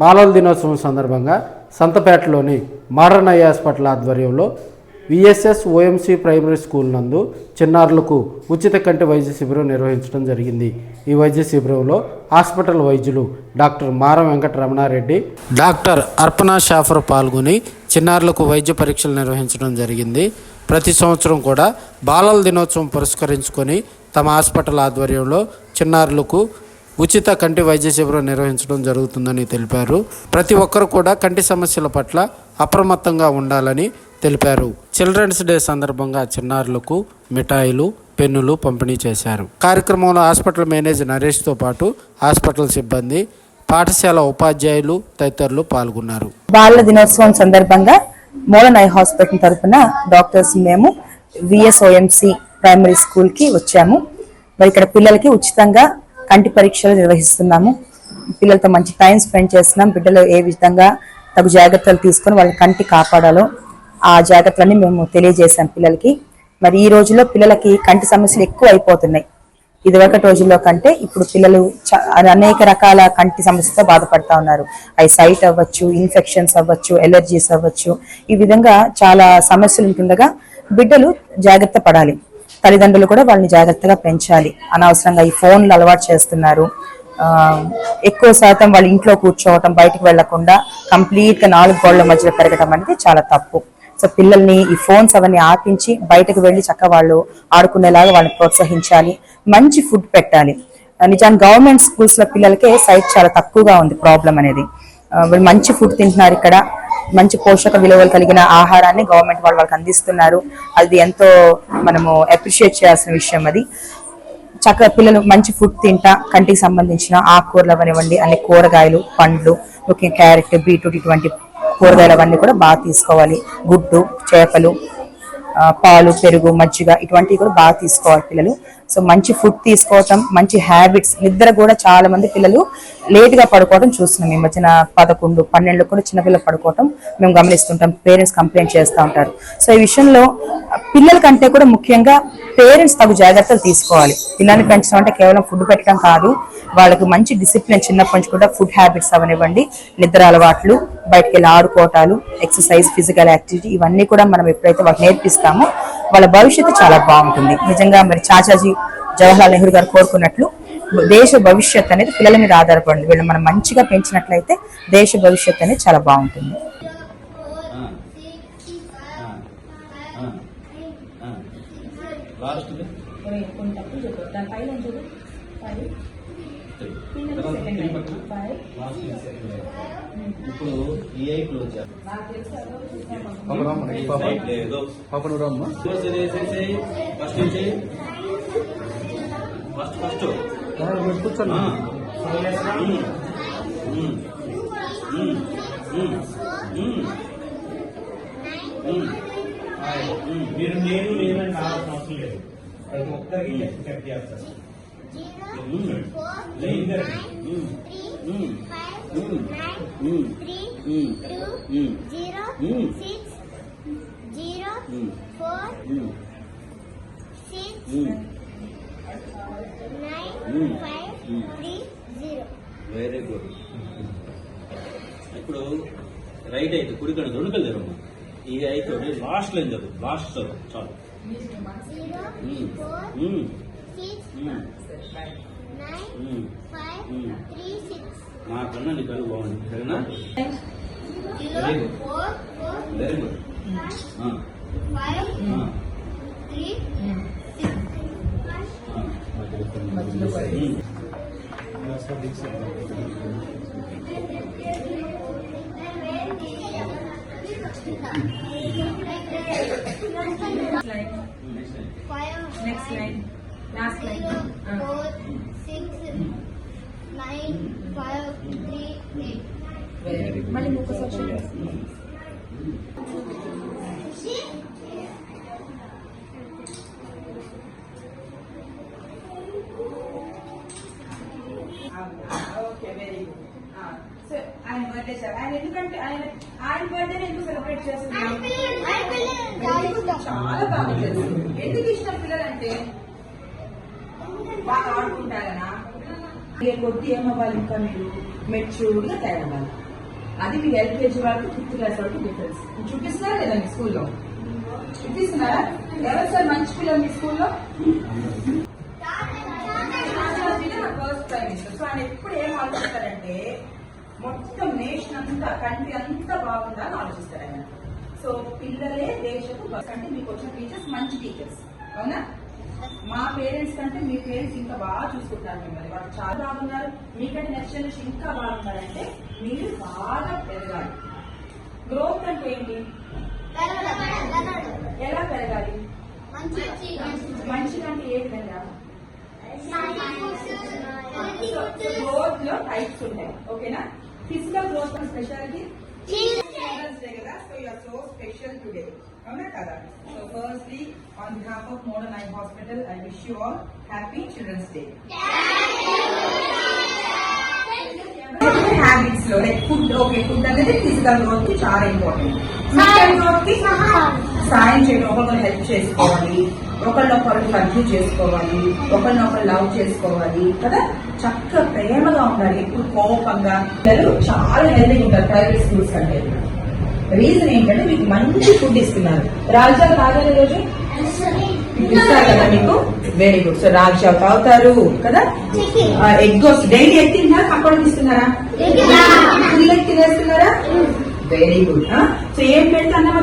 బాలల దినోత్సవం సందర్భంగా సంతపేటలోని మోడర్న్ ఐ హాస్పిటల్ ఆధ్వర్యంలో విఎస్ఎస్ ఓఎంసీ ప్రైమరీ స్కూల్ నందు చిన్నారులకు ఉచిత కంటి వైద్య శిబిరం నిర్వహించడం జరిగింది. ఈ వైద్య శిబిరంలో హాస్పిటల్ వైద్యులు డాక్టర్ మారం వెంకటరమణారెడ్డి డాక్టర్ అర్పణ షాఫర్ పాల్గొని చిన్నారులకు వైద్య పరీక్షలు నిర్వహించడం జరిగింది. ప్రతి సంవత్సరం కూడా బాలల దినోత్సవం పురస్కరించుకొని తమ హాస్పిటల్ ఆధ్వర్యంలో చిన్నారులకు ఉచిత కంటి వైద్య శిబిరం నిర్వహించడం జరుగుతుందని తెలిపారు. ప్రతి ఒక్కరు కూడా కంటి సమస్యల పట్ల అప్రమత్తంగా ఉండాలని తెలిపారు. చిల్డ్రన్స్ డే సందర్భంగా చిన్నారులకు మిఠాయిలు పెన్నులు పంపిణీ చేశారు. కార్యక్రమంలో హాస్పిటల్ మేనేజర్ నరేష్తో పాటు హాస్పిటల్ సిబ్బంది పాఠశాల ఉపాధ్యాయులు తదితరులు పాల్గొన్నారు. బాలల దినోత్సవం సందర్భంగా మోడర్న్ ఐ హాస్పిటల్ తరఫున డాక్టర్స్ మేము విఎస్ఓఎంసి ప్రైమరీ స్కూల్కి వచ్చాము. మరి ఇక్కడ పిల్లలకి ఉచితంగా కంటి పరీక్షలు నిర్వహిస్తున్నాము. పిల్లలతో మంచి టైం స్పెండ్ చేస్తున్నాం. బిడ్డలు ఏ విధంగా తగు జాగ్రత్తలు తీసుకొని వాళ్ళ కంటి కాపాడాలో ఆ జాగ్రత్తలన్నీ మేము తెలియజేసాం పిల్లలకి. మరి ఈ రోజుల్లో పిల్లలకి కంటి సమస్యలు ఎక్కువ అయిపోతున్నాయి. ఇదివరకటి రోజుల్లో కంటే ఇప్పుడు పిల్లలు అనేక రకాల కంటి సమస్యతో బాధపడతా ఉన్నారు. అవి సైట్ అవ్వచ్చు ఇన్ఫెక్షన్స్ అవ్వచ్చు ఎలర్జీస్ అవ్వచ్చు. ఈ విధంగా చాలా సమస్యలు ఉంటుండగా బిడ్డలు జాగ్రత్త పడాలి. తల్లిదండ్రులు కూడా వాళ్ళని జాగ్రత్తగా పెంచాలి. అనవసరంగా ఈ ఫోన్లు అలవాటు చేస్తున్నారు. ఎక్కువ శాతం వాళ్ళ ఇంట్లో కూర్చోవటం బయటకు వెళ్ళకుండా కంప్లీట్గా నాలుగు గోళ్ళ మధ్యలో పెరగడం అనేది చాలా తప్పు. సో పిల్లల్ని ఈ ఫోన్స్ అవన్నీ ఆపించి బయటకు వెళ్ళి చక్కగా వాళ్ళు ఆడుకునేలాగా వాళ్ళని ప్రోత్సహించాలి. మంచి ఫుడ్ పెట్టాలి. నిజానికి గవర్నమెంట్ స్కూల్స్లో పిల్లలకే సైట్ చాలా తక్కువగా ఉంది ప్రాబ్లం అనేది. వాళ్ళు మంచి ఫుడ్ తింటున్నారు ఇక్కడ. మంచి పోషక విలువలు కలిగిన ఆహారాన్ని గవర్నమెంట్ వాళ్ళు వాళ్ళకి అందిస్తున్నారు. అది ఎంతో మనము అప్రిషియేట్ చేయాల్సిన విషయం అది. చక్కగా పిల్లలు మంచి ఫుడ్ తింటా కంటికి సంబంధించిన ఆకుకూరలు అవనివ్వండి అన్ని కూరగాయలు పండ్లు ముఖ్యంగా క్యారెట్ బీట్రూట్ ఇటువంటి కూరగాయలు అవన్నీ కూడా బాగా తీసుకోవాలి. గుడ్డు చేపలు పాలు పెరుగు మజ్జిగ ఇటువంటివి కూడా బాగా తీసుకోవాలి పిల్లలు. సో మంచి ఫుడ్ తీసుకోవటం మంచి హ్యాబిట్స్ నిద్ర కూడా చాలా మంది పిల్లలు లేట్గా పడుకోవడం చూస్తున్నాం. ఈ మధ్యన పదకొండు పన్నెండులో కూడా చిన్నపిల్లలు పడుకోవటం మేము గమనిస్తుంటాం. పేరెంట్స్ కంప్లైంట్ చేస్తూ ఉంటారు. సో ఈ విషయంలో పిల్లలకంటే పిల్లల కంటే కూడా ముఖ్యంగా పేరెంట్స్ తగు జాగ్రత్తలు తీసుకోవాలి. పిల్లల్ని పెంచడం అంటే కేవలం ఫుడ్ పెట్టడం కాదు. వాళ్ళకి మంచి డిసిప్లిన్ చిన్నప్పటి నుంచి కూడా ఫుడ్ హ్యాబిట్స్ అవనివ్వండి. నిద్ర అలవాట్లు బయటకు వెళ్ళి ఆడుకోవటాలు ఎక్సర్సైజ్ ఫిజికల్ యాక్టివిటీ ఇవన్నీ కూడా మనం ఎప్పుడైతే వాళ్ళకి నేర్పిస్తామో వాళ్ళ భవిష్యత్తు చాలా బాగుంటుంది. నిజంగా మరి చాచాజీ జవహర్లాల్ నెహ్రూ గారు కోరుకున్నట్లు దేశ భవిష్యత్ అనేది పిల్లల మీద ఆధారపడింది. వీళ్ళు మనం మంచిగా పెంచినట్లయితే దేశ భవిష్యత్ అనేది చాలా బాగుంటుంది. లాస్ట్ ఇప్పుడు ఈ ఐ క్లోజ్ పాప నువ్వు రమ్మా ఫస్ట్ ఫస్ట్ ఫస్ట్ కూర్చోండి మీరు నేను నేనని రావాల్సిన అవసరం లేదు ప్రతి ఒక్కరికి చెక్ చెక్ చేస్తారు వెరీ గుడ్ ఇప్పుడు రైట్ అయితే కుడి కన్నా రెండు కళ్ళు తెరమ్మా ఈ అయితే లాస్ట్ లైన్ చదువు లాస్ట్ చదువు. చాలు. మా కన్నా నీ కళ్ళు బాగుంది సరేనా Zero Very good. four four very good five three six. Five Next line. Nine five three eight. మళ్ళీ ఇంకొక section okay very good so ఆయన బర్త్డే సార్. ఆయన ఎందుకంటే ఆయన ఆయన బర్త్డే ఎందుకు సెలబ్రేట్ చేస్తున్నాం? చాలా బాగా చేస్తారు ఎందుకు ఇష్టం పిల్లలంటే బాగా ఆడుకుంటారనా కొద్ది ఏమవ్వాలి ఇంకా మీరు మెచ్యూర్గా తయారవ్వాలి. అది మీ ఎల్కేజీ వాళ్ళకి ఫిఫ్త్ క్లాస్ వరకు డిఫరెన్స్ చూపిస్తున్నారా లేదా మీ స్కూల్లో? చూపిస్తున్నారా? ఎవరు సార్ మంచి పిల్లలు మీ స్కూల్లో? ఫస్ట్ ప్రైమ్ సో ఆయన ఎప్పుడు ఏం ఆలోచిస్తారంటే మొత్తం నేషన్ అంతా కంట్రీ అంతా బాగుండాలని ఆలోచిస్తారు ఆయన. సో పిల్లలే దేశపు అంటే మీకు వచ్చిన టీచర్స్ మంచి టీచర్స్ అవునా? మా పేరెంట్స్ కంటే మీ పేరెంట్స్ ఇంకా బాగా చూసుకుంటారు మిమ్మల్ని. వాళ్ళు చాలా బాగున్నారు. మీకంటే నెక్స్ట్ జనరేషన్ ఇంకా బాగున్నారంటే మీరు బాగా పెరగాలి. గ్రోత్ అంటే ఏంటి? ఎలా పెరగాలి? మంచిగా అంటే ఏ విధంగా? గ్రోత్లో టైప్స్ ఉంటాయి. ఓకేనా? ఫిజికల్ గ్రోత్ స్పెషాలిటీ కదా. So you are so special today అవునా కదా? So firstly on behalf of modern eye hospital I wish you all happy children's day హ్యాబిట్స్లో like food okay food అనేది ఫిజికల్ గ్రోత్కి చాలా ఇంపార్టెంట్ మెంటల్ గ్రోత్కి సాయం చేయడం ఒకరిని హెల్ప్ చేసుకోవాలి ఒకరినొకరు కన్ఫ్యూ చేసుకోవాలి ఒకరినొకరు లవ్ చేసుకోవాలి కదా? చక్కగా ప్రేమగా ఉండాలి ఎప్పుడు కోపంగా. పిల్లలు చాలా హెల్తీగా ఉంటారు ప్రైవేట్ స్కూల్స్ కంటే. రీజన్ ఏంటంటే మీకు మంచి ఫుడ్ ఇస్తున్నారు. రాజ్యాలు తాగాలి రోజు ఇస్తారు కదా మీకు? వెరీ గుడ్ సో రాజ్యాలు తాగుతారు కదా? ఎగ్ డైలీ ఎగ్ తింటున్నారా? పక్కన ఇస్తున్నారా పిల్లలకి తినేస్తున్నారా? వెరీ గుడ్ సో ఏం పెడితే